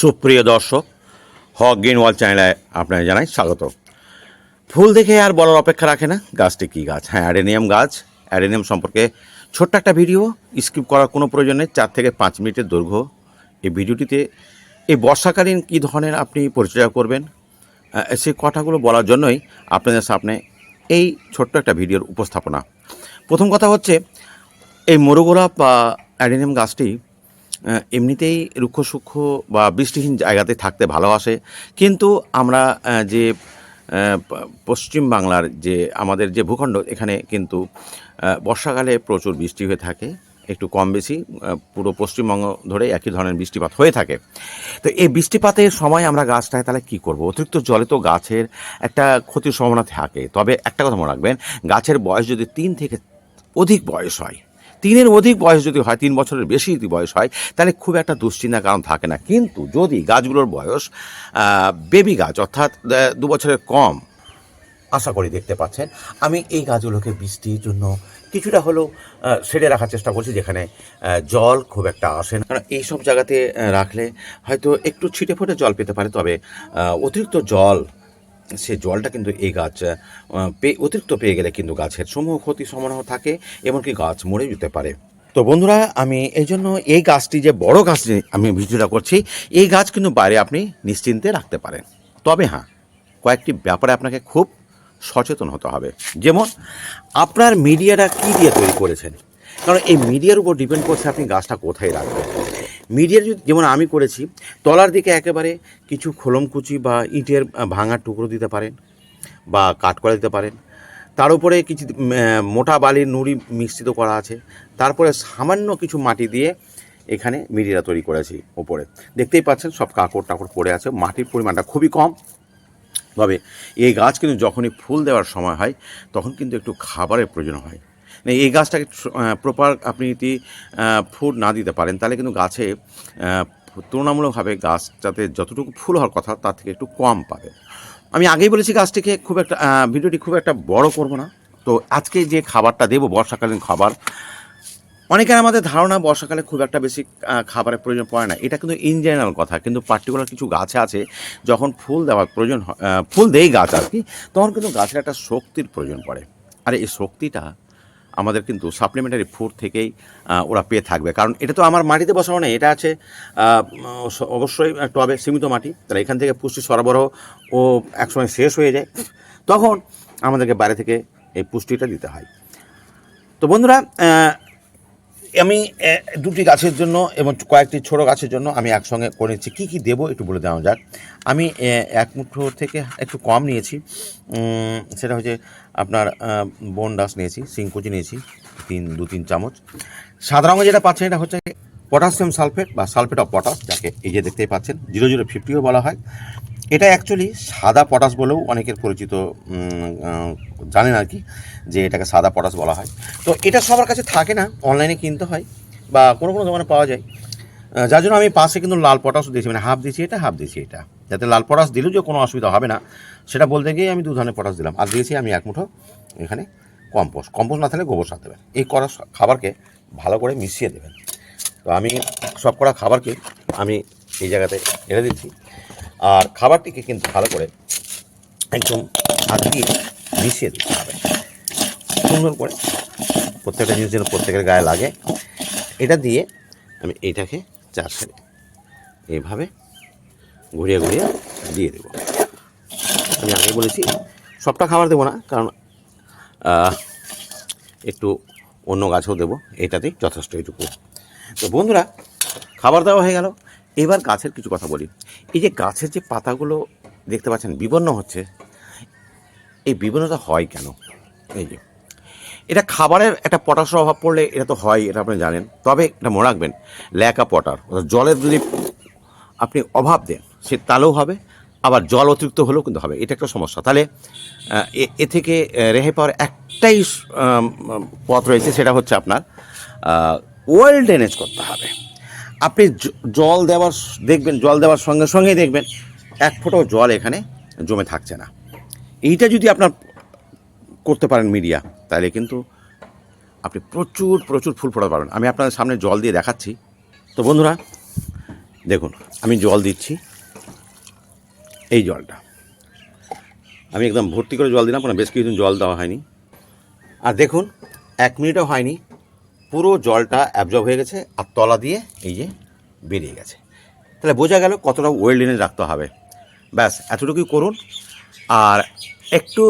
সুপ্রিয় দর্শক, হক গ্রিনওয়াল চ্যানেলে আপনাকে জানাই স্বাগত। ফুল দেখে আর বলার অপেক্ষা রাখে না, গাছটি কী গাছ? হ্যাঁ অ্যাডেনিয়াম গাছ। অ্যাডেনিয়াম সম্পর্কে ছোট্ট একটা ভিডিও, স্কিপ করার কোনো প্রয়োজন নেই, চার থেকে পাঁচ মিনিটের দৈর্ঘ্য। এই ভিডিওটিতে এই বর্ষাকালীন কী ধরনের আপনি পরিচর্যা করবেন সেই কথাগুলো বলার জন্যই আপনাদের সামনে এই ছোট্ট একটা ভিডিওর উপস্থাপনা। প্রথম কথা হচ্ছে, এই মরুগোলাপ বা অ্যাডেনিয়াম গাছটি এমনিতেই রুক্ষ সূক্ষ্ম বা বৃষ্টিহীন জায়গাতে থাকতে ভালোবাসে। কিন্তু আমরা যে পশ্চিম বাংলার যে, আমাদের যে ভূখণ্ড, এখানে কিন্তু বর্ষাকালে প্রচুর বৃষ্টি হয়ে থাকে, একটু কম বেশি পুরো পশ্চিমবঙ্গ ধরে একই ধরনের বৃষ্টিপাত হয়ে থাকে। তো এই বৃষ্টিপাতের সময় আমরা গাছটায় তাহলে কী করব? অতিরিক্ত জলে তো গাছের একটা ক্ষতির সম্ভাবনা থাকে। তবে একটা কথা মনে রাখবেন, গাছের বয়স যদি তিন থেকে অধিক বয়স হয় তিনের অধিক বয়স যদি হয়, তিন বছরের বেশি যদি বয়স হয়, তাহলে খুব একটা দুশ্চিন্তার কারণ থাকে না। কিন্তু যদি গাছগুলোর বয়স বেবি গাছ অর্থাৎ দু বছরের কম, আশা করি দেখতে পাচ্ছেন, আমি এই গাছগুলোকে বৃষ্টির জন্য কিছুটা হলেও সেরে রাখার চেষ্টা করছি যেখানে জল খুব একটা আসে না। কারণ এইসব জায়গাতে রাখলে হয়তো একটু ছিটে ফোটে জল পেতে পারে, তবে অতিরিক্ত জল সে জলটা কিন্তু এই গাছ পেয়ে অতিরিক্ত পেয়ে গেলে কিন্তু গাছের সমূহ ক্ষতি সম্ভাবনা থাকে, এমনকি গাছ মরে যেতে পারে। তো বন্ধুরা, আমি এই জন্য এই গাছটি যে বড় গাছ আমি ভিডিওটা করছি, এই গাছ কিন্তু বাইরে আপনি নিশ্চিন্তে রাখতে পারেন। তবে হ্যাঁ কয়েকটি ব্যাপারে আপনাকে খুব সচেতন হতে হবে। যেমন, আপনার মিডিয়াটা কী দিয়ে তৈরি করেছেন? কারণ এই মিডিয়ার উপর ডিপেন্ড করছে আপনি গাছটা কোথায় রাখবেন। মিডিয়ার যদি যেমন আমি করেছি, তলার দিকে একেবারে কিছু খোলমকুচি বা ইটের ভাঙা টুকরো দিতে পারেন বা কাট করে দিতে পারেন। তার উপরে কিছু মোটা বালির নুড়ি মিশ্রিত করা আছে। তারপরে সামান্য কিছু মাটি দিয়ে এখানে মিডিয়া তৈরি করেছি ওপরে দেখতেই পাচ্ছেন, সব কাকড় টাকড় পড়ে আছে। মাটির পরিমাণটা খুবই কম। তবে এই গাছ কিন্তু যখনই ফুল দেওয়ার সময় হয়, তখন কিন্তু একটু খাবারের প্রয়োজন হয়। এই গাছটাকে প্রপার আপনি যদি ফুড না দিতে পারেন, তাহলে কিন্তু গাছে তুলনামূলকভাবে গাছ যাতে যতটুকু ফুল হওয়ার কথা, তার থেকে একটু কম পাবে আমি আগেই বলেছি গাছটিকে খুব একটা ভিডিওটি খুব একটা বড় করব না। তো আজকে যে খাবারটা দেবো, বর্ষাকালীন খাবার, অনেকের আমাদের ধারণা বর্ষাকালে খুব একটা বেশি খাবারের প্রয়োজন পড়ে না। এটা কিন্তু ইন জেনারেল কথা, কিন্তু পার্টিকুলার কিছু গাছে আছে, যখন ফুল দেওয়ার প্রয়োজন ফুল দেই গাছ আর কি, তখন কিন্তু গাছের একটা শক্তির প্রয়োজন পড়ে। আর এই শক্তিটা আমাদের কিন্তু সাপ্লিমেন্টারি ফুড থেকেই ওরা পেয়ে থাকবে। কারণ এটা তো আমার মাটিতে বসানো নেই, এটা আছে অবশ্যই টবে সীমিত মাটি, তাহলে এখান থেকে পুষ্টি সরবরাহ ও একসময় শেষ হয়ে যায়, তখন আমাদেরকে বাইরে থেকে এই পুষ্টিটা দিতে হয়। তো বন্ধুরা আমি দুটি গাছের জন্য এবং কয়েকটি ছোট গাছের জন্য আমি একসঙ্গে করে নিচ্ছি। কী কী দেবো একটু বলে দেওয়া যাক। আমি এক মুঠো থেকে একটু কম নিয়েছি। সেটা হচ্ছে আপনার বন ডাস নিয়েছি সিংকুচি নিয়েছি, তিন, দু, তিন চামচ। রঙে যেটা পাচ্ছেন এটা হচ্ছে পটাশিয়াম সালফেট বা সালফেট অফ পটাশ, যাকে এই যে দেখতেই পাচ্ছেন, জিরো জিরো ফিফটিও বলা হয়। এটা অ্যাকচুয়ালি সাদা পটাশ বলেও অনেকের পরিচিত জানেন আর কি, যে এটাকে সাদা পটাশ বলা হয়। তো এটা সবার কাছে থাকে না অনলাইনে কিনতে হয় বা কোনো কোনো দোকানে পাওয়া যায়। যার জন্য আমি পাশে কিন্তু লাল পটাশও দিয়েছি মানে হাফ দিয়েছি এটা হাফ দিয়েছি এটা। যাতে লাল পটাশ দিলেও যে কোনো অসুবিধা হবে না, সেটা বলতে গিয়ে আমি দু ধরনের পটাশ দিলাম। আর দিয়েছি আমি এক মুঠো এখানে কম্পোস্ট কম্পোস্ট না থাকলে গোবর সার দেবেন। এই করা খাবারকে ভালো করে মিশিয়ে দেবেন। তো আমি সব করা খাবারকে আমি এই জায়গাতে রেখে দিচ্ছি। আর খাবারটিকে কিন্তু ভালো করে একদম হাত দিয়ে মিশিয়ে দিতে হবে। সুন্দর করে প্রত্যেকটা জিনিস যেন প্রত্যেকের গায়ে লাগে। এটা দিয়ে আমি এইটাকে চার সারি এইভাবে ঘুরিয়ে ঘুরিয়ে দিয়ে দেবো। আমি আগে বলেছি, সবটা খাবার দেবো না, কারণ একটু অন্য গাছও দেবো, এটাতেই যথেষ্ট এইটুকু তো বন্ধুরা, খাবার দেওয়া হয়ে গেল। এবার গাছের কিছু কথা বলি। এই যে গাছের যে পাতাগুলো দেখতে পাচ্ছেন, বিবর্ণ হচ্ছে, এই বিবর্ণতা হয় কেন? এই যে, এটা খাবারের একটা পটাশের অভাব পড়লে এটা তো হয়, এটা আপনি জানেন। তবে এটা মনে রাখবেন, ল্যাকা পটার অর্থাৎ জলের যদি আপনি অভাব দেন, সে তাহলেও হবে, আবার জল অতিরিক্ত হলেও কিন্তু হবে, এটা একটা সমস্যা। তাহলে এ- থেকে রেহাই পাওয়ার একটাই পথ রয়েছে, সেটা হচ্ছে আপনার ওয়েল ড্রেনেজ করতে হবে। আপনি জল দেওয়ার দেখবেন, জল দেওয়ার সঙ্গে সঙ্গেই দেখবেন, এক ফোঁটাও জল এখানে জমে থাকছে না। এইটা যদি আপনার করতে পারেন মিডিয়া, তাহলে কিন্তু আপনি প্রচুর প্রচুর ফুল ফোটাতে পারবেন। আমি আপনাদের সামনে জল দিয়ে দেখাচ্ছি। তো বন্ধুরা, দেখুন, আমি জল দিচ্ছি। এই জলটা। আমি একদম ভর্তি করে জল দিলাম কারণ বেশ কিছুদিন জল দেওয়া হয়নি। আর দেখুন, এক মিনিটও হয়নি। পুরো জলটা অ্যাবজর্ব হয়ে গেছে আর তলা দিয়ে এই যে বেরিয়ে গেছে। তাহলে বোঝা গেল কতটা ওয়েল লিনে রাখতে হবে। ব্যাস, এতটুকুই করুন। আর একটু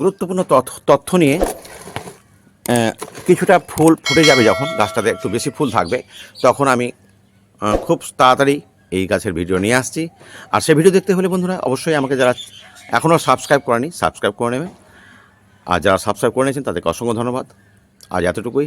গুরুত্বপূর্ণ তথ্য তথ্য নিয়ে কিছুটা ফুল ফুটে যাবে যখন, গাছটাতে একটু বেশি ফুল থাকবে, তখন আমি খুব তাড়াতাড়ি এই গাছের ভিডিও নিয়ে আসছি। আর সেই ভিডিও দেখতে হলে বন্ধুরা, অবশ্যই আমাকে যারা এখনও সাবস্ক্রাইব করেনি সাবস্ক্রাইব করে নেবে। আর যারা সাবস্ক্রাইব করে নিয়েছেন, তাদেরকে অসংখ্য ধন্যবাদ। আজ এতটুকুই।